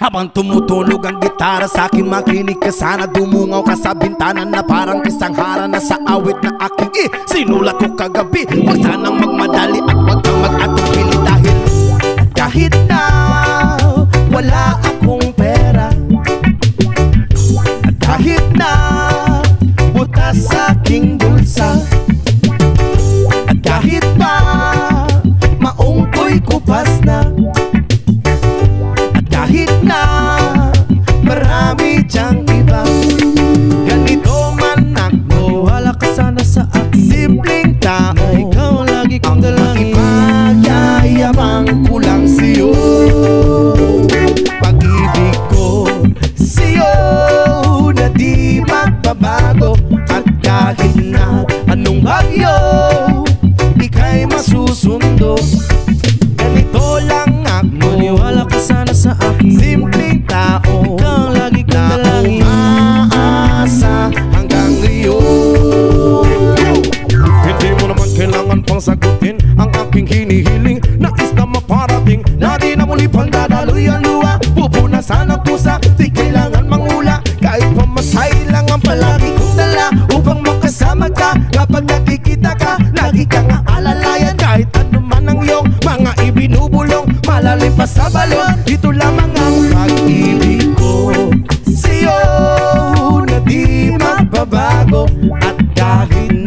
Habang tumutulog ang gitara sa akin makinig ka. Sana Dumungaw ka sa bintana na parang isang hara na sa awit na aking i Sinulat ko kagabi. Huwag sanang magmadali at huwag kang mag-atupili dahil Kahit na wala akong pera At kahit na butas sa aking bulsa At kahit pa maong ko'y kupas na At kahit na anong bagyo Ika'y masusundo. Ganito lang ako Maniwala ka sana sa akin. Simpleng tao Ikaw ang lagi kong na dalangin. umaasa hanggang ngayon. Hindi mo naman kailangan pang sagutin ang aking hinihiling. Nais na maparating na di na muli pang dadaloy ang luha. Pupunasan ang pusa, di Kapag nakikita ka, lagi kang aalalayan. Kahit ano man ang iyong mga ibinubulong Malalim pa sa balon, dito lamang ang pag-ibig ko. Sa'yo na di magbabago. At dahil